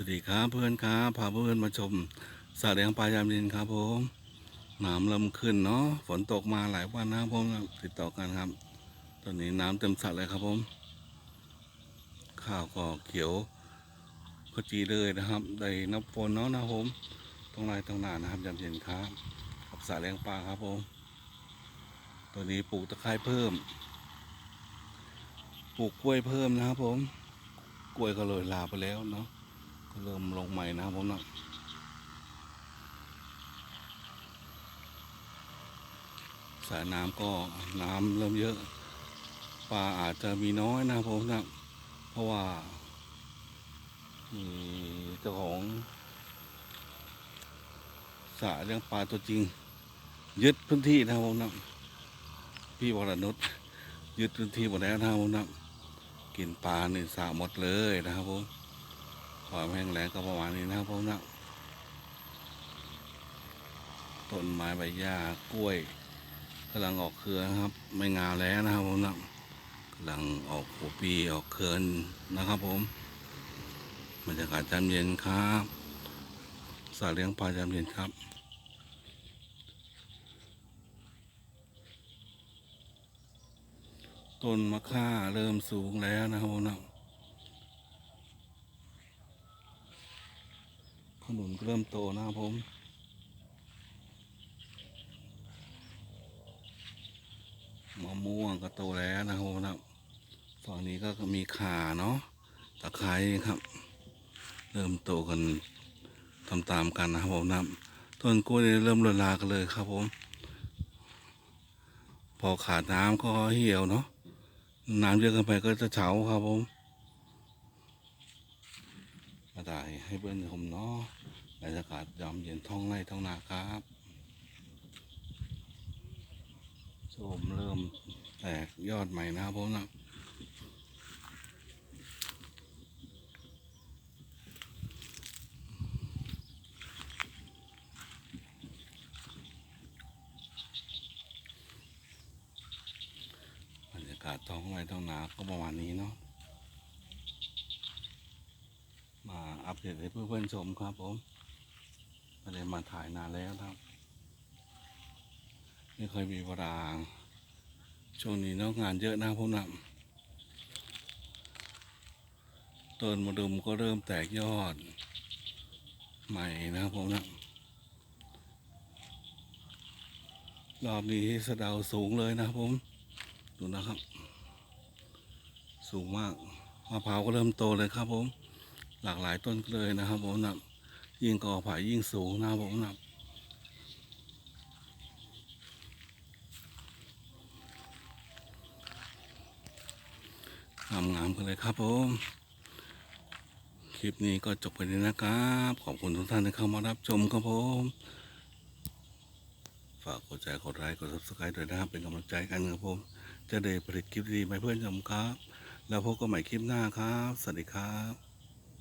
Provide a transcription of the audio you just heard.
สวัสดีครับเพื่อนครับพาเพื่อนมาชมสระเลี้ยงปลายามเย็นครับผมน้ำเริ่มขึ้นเนาะฝนตกมาหลายวันนะผมติดต่อกันครับ ตอนนี้น้ำเต็มสระเลยครับผม ข้าวก็เขียวขจีเลยนะครับได้นับฝนเนาะนะผมตรงไรตรงหน้านะครับยามเย็นครับกับสระเลี้ยงปลาครับผมตัวนี้ปลูกตะไคร้เพิ่มปลูกกล้วยเพิ่มนะครับผม กล้วยก็เลยลาไปแล้วเนาะ เริ่มลงใหม่นะครับผมนะสระน้ำก็น้ำเริ่มเยอะปลาอาจจะมีน้อยนะครับผมนะเพราะว่ามีเจ้าของสระเลี้ยงปลาตัวจริง ยึดพื้นที่นะครับผมนะพี่วรนุชยึดพื้นที่หมดแล้วนะครับผมนะกินปลาในสระหมดเลยนะครับผม ความแห้งแล้งก็ประมาณนี้นะครับผมนะต้นไม้ใบหญ้ากล้วยกำลังออกเครือนะครับ ไม่งาแล้วนะครับผมนะกำลังออกหัวปีออกเครือนะครับผมบรรยากาศจำเย็นครับสาเลี้ยงปลาจำเย็นครับต้นมะค่าเริ่มสูงแล้วนะครับผมนะ ขนุนเริ่มโตนะครับผมมะม่วงก็โตแล้วนะครับผมนะฝั่งนี้ก็มีข่าเนาะตะไคร้ครับ เริ่มโตกันตามๆกันนะครับผมนะต้นกล้วยเริ่มเลือนลากันเลยครับผม พอขาดน้ำก็เหี่ยวเนาะน้ำเยอะเกินไปก็จะเฉาครับผม ก็ได้ให้เพื่อนชมเนาะบรรยากาศยามเย็นท้องไร่ท้องนาครับชมเริ่มแตกยอดใหม่นะครับผมนะบรรยากาศท้องไร่ท้องนาก็ประมาณนี้เนาะ มา อัปเดตให้เพื่อนๆชมครับผมไม่ได้มาถ่ายนานแล้วครับไม่เคยมีเวลาช่วงนี้นอกงานเยอะนะผมนะต้นมะดุมก็เริ่มแตกยอด ใหม่นะครับผมนะรอบนี้สะดาวสูงเลยนะครับผม ดูนะครับ สูงมากมะพร้าวก็เริ่มโตเลยครับผม หลากหลายต้นเลยนะครับผมนะยิ่งกอไผ่ยิ่งสูงนะครับผมนะงามงามๆกันเลยครับผม คลิปนี้ก็จบไปแล้วนะครับ ขอบคุณทุกท่านที่เข้ามารับชมครับผม ฝากกดแชร์กดไลค์กด subscribe ด้วยนะครับเป็นกำลังใจกันครับผม จะได้ผลิตคลิปดีๆไปเพื่อนชมครับ แล้วพบกันใหม่คลิปหน้าครับ สวัสดีครับ